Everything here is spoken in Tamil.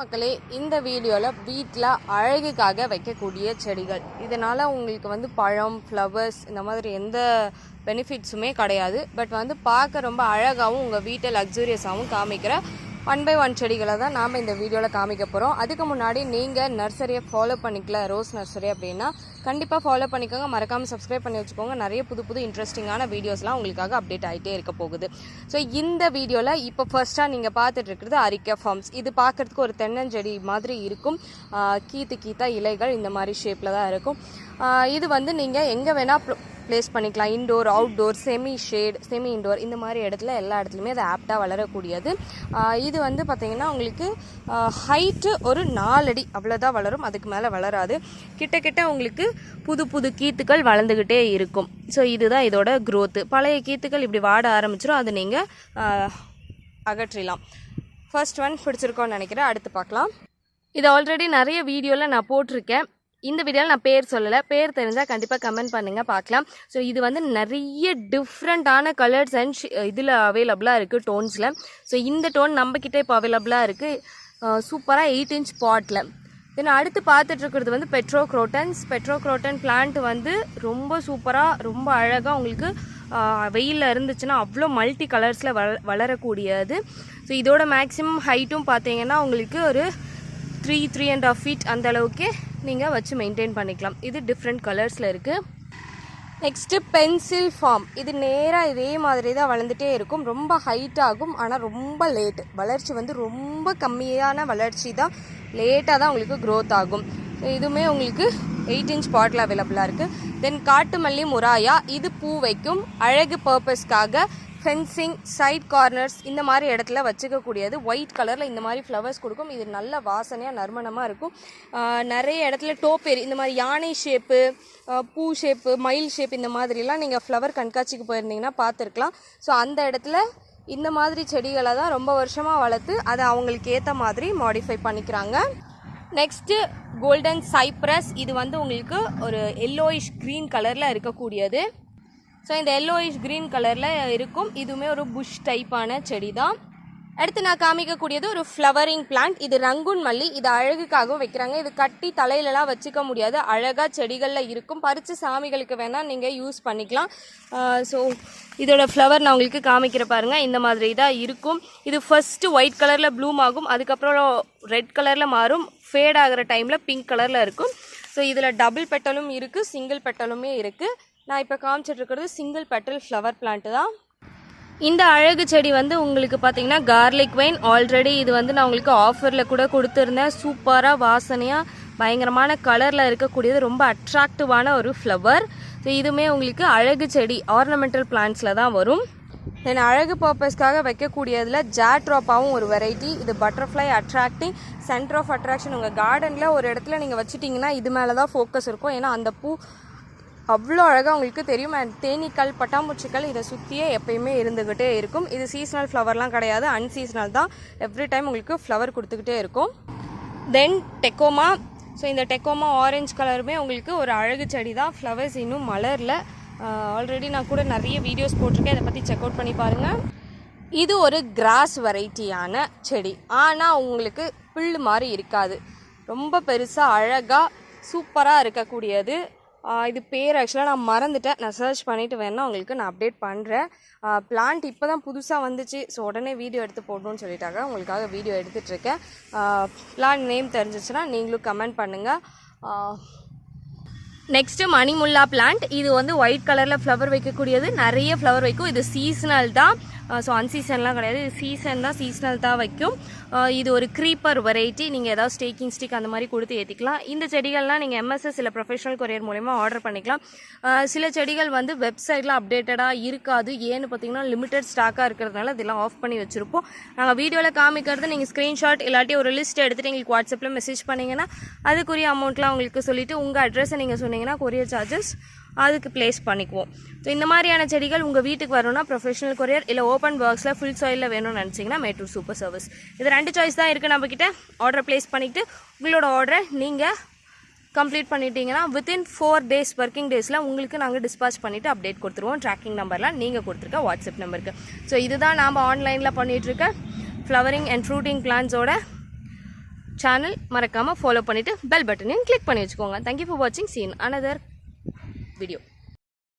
மக்களே இந்த வீடியோவில் வீட்டில் அழகுக்காக வைக்கக்கூடிய செடிகள். இதனால் உங்களுக்கு வந்து பழம் ஃப்ளவர்ஸ் இந்த மாதிரி எந்த பெனிஃபிட்ஸுமே கிடையாது. பட் வந்து பார்க்க ரொம்ப அழகாகவும் உங்கள் வீட்டை லக்ஸூரியஸாகவும் காமிக்கிற ஒன் பை ஒன் செடிகளை தான் நாம் இந்த வீடியோவில் காமிக்க போகிறோம் அதுக்கு முன்னாடி நீங்கள் நர்சரியை ஃபாலோ பண்ணிக்கல ரோஸ் நர்சரி அப்படின்னா கண்டிப்பாக ஃபாலோ பண்ணிக்கோங்க. மறக்காமல் சப்ஸ்கிரைப் பண்ணி வச்சுக்கோங்க. நிறைய புது புது இன்ட்ரெஸ்டிங்கான வீடியோஸ்லாம் உங்களுக்காக அப்டேட் ஆகிட்டே இருக்க போகுது. ஸோ இந்த வீடியோவில் இப்போ ஃபர்ஸ்ட்டாக நீங்கள் பார்த்துட்டு இருக்கிறது அரிக்கா ஃபார்ம்ஸ் இது பார்க்குறதுக்கு ஒரு தென்னஞ்செடி மாதிரி இருக்கும். கீத்து கீத்தா இலைகள் இந்த மாதிரி ஷேப்பில் தான் இருக்கும். இது வந்து நீங்கள் எங்கே வேணால் ப்ளேஸ் பண்ணிக்கலாம். Indoor outdoor semi shade semi indoor இந்த மாதிரி இடத்துல எல்லா இடத்துலையுமே அது ஆப்டாக வளரக்கூடியது. இது வந்து பார்த்திங்கன்னா உங்களுக்கு ஹைட்டு ஒரு நாலடி அவ்வளோதான் வளரும். அதுக்கு மேலே வளராது. கிட்ட கிட்ட உங்களுக்கு புது புது கீத்துக்கள் வளர்ந்துக்கிட்டே இருக்கும். ஸோ இதுதான் இதோட க்ரோத்து பழைய கீத்துக்கள் இப்படி வாட ஆரம்பிச்சிடும் அதை நீங்கள் அகற்றிடலாம் ஃபர்ஸ்ட் ஒன் பிடிச்சிருக்கோன்னு நினைக்கிறேன். அடுத்து பார்க்கலாம். இது ஆல்ரெடி நிறைய வீடியோவில் நான் போட்டிருக்கேன். இந்த வீடியோவில் நான் பேர் சொல்லலை. பேர் தெரிஞ்சால் கண்டிப்பாக கமெண்ட் பண்ணுங்கள் பார்க்கலாம். ஸோ இது வந்து நிறைய டிஃப்ரெண்ட்டான கலர்ஸ் அண்ட் இதில் அவைலபிளாக இருக்குது டோன்ஸில் ஸோ இந்த டோன் நம்மக்கிட்ட இப்போ அவைலபிளாக இருக்குது சூப்பராக எயிட் இன்ச் பாட்டில் தென் அடுத்து பார்த்துட்ருக்கிறது வந்து petro crotons petro croton plant வந்து ரொம்ப சூப்பராக ரொம்ப அழகாக உங்களுக்கு வெயிலில் இருந்துச்சுன்னா அவ்வளோ மல்டி கலர்ஸில் வள வளரக்கூடியது. ஸோ இதோட மேக்ஸிமம் ஹைட்டும் பார்த்தீங்கன்னா உங்களுக்கு ஒரு three three and half feet அந்த அளவுக்கு நீங்கள் வச்சு மெயின்டைன் பண்ணிக்கலாம். இது டிஃப்ரெண்ட் கலர்ஸில் இருக்குது நெக்ஸ்ட்டு பென்சில் ஃபார்ம் இது நேராக இதே மாதிரி தான் வளர்ந்துட்டே இருக்கும். ரொம்ப ஹைட் ஆகும் ஆனால் ரொம்ப லேட் வளர்ச்சி வந்து ரொம்ப கம்மியான வளர்ச்சி தான். லேட்டாக தான் உங்களுக்கு க்ரோத் ஆகும். இதுவுமே உங்களுக்கு எயிட் இன்ச் பாட்டில் அவைலபிளாக இருக்குது தென் காட்டு மல்லி முராயா இது பூ வைக்கும். அழகு பர்பஸ்க்காக ஃபென்சிங் சைட் கார்னர்ஸ் இந்த மாதிரி இடத்துல வச்சுக்கக்கூடியது. ஒயிட் கலரில் இந்த மாதிரி ஃப்ளவர்ஸ் கொடுக்கும். இது நல்ல வாசனையாக நறுமணமாக இருக்கும். நிறைய இடத்துல டோப்பேரி இந்த மாதிரி யானை ஷேப்பு பூ ஷேப்பு மயில் ஷேப் இந்த மாதிரிலாம் நீங்கள் ஃப்ளவர் கண்காட்சிக்கு போயிருந்தீங்கன்னா பார்த்துருக்கலாம். ஸோ அந்த இடத்துல இந்த மாதிரி செடிகளை தான் ரொம்ப வருஷமாக வளர்த்து அதை அவங்களுக்கு ஏற்ற மாதிரி மாடிஃபை பண்ணிக்கிறாங்க. நெக்ஸ்ட்டு கோல்டன் சைப்ரஸ் இது வந்து உங்களுக்கு ஒரு எல்லோயிஷ் க்ரீன் கலரில் இருக்கக்கூடியது. ஸோ இந்த எல்லோயிஷ் க்ரீன் கலரில் இருக்கும். இதுவுமே ஒரு புஷ் டைப்பான செடி தான் அடுத்து நான் காமிக்கக்கூடியது ஒரு ஃப்ளவரிங் பிளான்ட் இது ரங்குன் மல்லி. இது அழகுக்காகவும் வைக்கிறாங்க. இது கட்டி தலையிலலாம் வச்சுக்க முடியாது. அழகாக செடிகளில் இருக்கும். பறித்து சாமிகளுக்கு வேணால் நீங்கள் யூஸ் பண்ணிக்கலாம். ஸோ இதோட ஃப்ளவர் நான் உங்களுக்கு காமிக்கிற பாருங்கள் இந்த மாதிரி தான் இருக்கும். இது ஃபஸ்ட்டு ஒயிட் கலரில் ப்ளூம் ஆகும். அதுக்கப்புறம் ரெட் கலரில் மாறும். ஃபேட் ஆகிற டைமில் பிங்க் கலரில் இருக்கும். ஸோ இதில் டபுள் பெட்டலும் இருக்குது சிங்கிள் பெட்டலுமே இருக்குது நான் இப்போ காமிச்சிட்ருக்கிறது சிங்கிள் பெட்டல் ஃப்ளவர் பிளான்ட்டு தான். இந்த அழகு செடி வந்து உங்களுக்கு பார்த்தீங்கன்னா கார்லிக் வைன் ஆல்ரெடி இது வந்து நான் உங்களுக்கு ஆஃபரில் கூட கொடுத்துருந்தேன். சூப்பராக வாசனையாக பயங்கரமான கலரில் இருக்கக்கூடியது ரொம்ப அட்ராக்டிவான ஒரு ஃப்ளவர் ஸோ இதுவுமே உங்களுக்கு அழகு செடி ஆர்னமெண்டல் பிளான்ஸில் தான் வரும். தென் அழகு பர்பஸ்க்காக வைக்கக்கூடியதில் ஜாட்ராப்பாகவும் ஒரு வெரைட்டி இது butterfly attracting centre of attraction உங்கள் கார்டனில் ஒரு இடத்துல நீங்கள் வச்சுட்டிங்கன்னா இது மேலே தான் ஃபோக்கஸ் இருக்கும். ஏன்னா அந்த பூ அவ்வளோ அழகாக உங்களுக்கு தெரியும். அண்ட் தேனீக்கள் பட்டாம்பூச்சிக்கள் இதை சுற்றியே எப்பயுமே இருந்துக்கிட்டே இருக்கும். இது சீசனல் ஃப்ளவர்லாம் கிடையாது. அன்சீசனல் தான். எவ்ரி டைம் உங்களுக்கு ஃப்ளவர் கொடுத்துக்கிட்டே இருக்கும். தென் டெக்கோமா ஸோ இந்த டெக்கோமா ஆரஞ்சு கலருமே உங்களுக்கு ஒரு அழகு செடி தான். ஃப்ளவர்ஸ் இன்னும் மலரில். ஆல்ரெடி uh, நான் கூட நிறைய வீடியோஸ் போட்டிருக்கேன். இதை பற்றி செக் அவுட் பண்ணி பாருங்கள் இது ஒரு கிராஸ் வெரைட்டியான செடி. ஆனால் உங்களுக்கு புல் மாதிரி இருக்காது. ரொம்ப பெருசாக அழகாக சூப்பராக இருக்கக்கூடியது. இது பேர் ஆக்சுவலாக நான் மறந்துட்டேன். நான் சர்ச் பண்ணிவிட்டு வேணால் உங்களுக்கு நான் அப்டேட் பண்ணுறேன் பிளான்ட் இப்போ தான் புதுசாக வந்துச்சு. ஸோ உடனே வீடியோ எடுத்து போடணும்னு சொல்லிட்டாங்க. உங்களுக்காக வீடியோ எடுத்துகிட்ருக்கேன் பிளான்ட் நேம் தெரிஞ்சிச்சுன்னா நீங்களும் கமெண்ட் பண்ணுங்கள் நெக்ஸ்ட்டு மணிமுல்லா பிளான்ட் இது வந்து ஒயிட் கலரில் ஃப்ளவர் வைக்கக்கூடியது. நிறைய ஃப்ளவர் வைக்கும். இது சீசனல் தான். ஸோ அன்சீசன்லாம் கிடையாது. சீசன் தான் சீசனல் தான் வைக்கும். இது ஒரு க்ரீப்பர் வெரைட்டி நீங்கள் ஏதாவது ஸ்டேக்கிங் ஸ்டிக் அந்த மாதிரி கொடுத்து ஏற்றிக்கலாம் இந்த செடிகள்லாம் நீங்கள் எம்எஸ்எஸ் இல்லை ப்ரொஃபஷனல் கொரியர் மூலயமா ஆர்டர் பண்ணிக்கலாம். சில செடிகள் வந்து வெப்சைட்டில் அப்டேட்டடாக இருக்காது. ஏன்னு பார்த்தீங்கன்னா லிமிடெட் ஸ்டாக்காக இருக்கிறதுனால இதெல்லாம் ஆஃப் பண்ணி வச்சுருப்போம். நாங்கள் வீடியோவில் காமிக்கிறது நீங்கள் ஸ்க்ரீன்ஷாட் இல்லாட்டி ஒரு லிஸ்ட் எடுத்துகிட்டு எங்களுக்கு வாட்ஸ்அப்பில் மெசேஜ் பண்ணிங்கன்னா அதுக்குரிய அமௌண்ட்லாம் உங்களுக்கு சொல்லிவிட்டு உங்கள் அட்ரஸை நீங்கள் சொன்னீங்கன்னா கொரியர் சார்ஜஸ் அதுக்கு ப்ளேஸ் பண்ணிக்குவோம். ஸோ இந்த மாதிரியான செடிகள் உங்கள் வீட்டுக்கு வரணும்னா ப்ரொஃபஷனல் கொரியர் இல்லை ஓப்பன் பாக்ஸில் ஃபுல் சாயிலில் வேணும்னு நினச்சிங்கன்னா மேட்டூர் சூப்பர் சர்வீஸ் இது ரெண்டு சாய்ஸ் தான் இருக்குது நம்மக்கிட்ட ஆர்டர் ப்ளேஸ் பண்ணிவிட்டு உங்களோட ஆர்டரை நீங்கள் கம்ப்ளீட் பண்ணிட்டீங்கன்னா வித்தின் ஃபோர் டேஸ் ஒர்க்கிங் டேஸில் உங்களுக்கு நாங்கள் டிஸ்பாச் பண்ணிவிட்டு அப்டேட் கொடுத்துருவோம். ட்ராக்கிங் நம்பர்லாம் நீங்கள் கொடுத்துருக்க வாட்ஸ்அப் நம்பருக்கு ஸோ இதுதான் நாம் ஆன்லைனில் பண்ணிகிட்ருக்க ஃப்ளவரிங் அண்ட் ஃப்ரூட்டிங் பிளான்ஸோட சேனல் மறக்காமல் ஃபாலோ பண்ணிவிட்டு பெல் பட்டனையும் கிளிக் பண்ணி வச்சுக்கோங்க. தேங்க்யூ ஃபார் வாட்சிங் சீன் அனதர் வீடியோ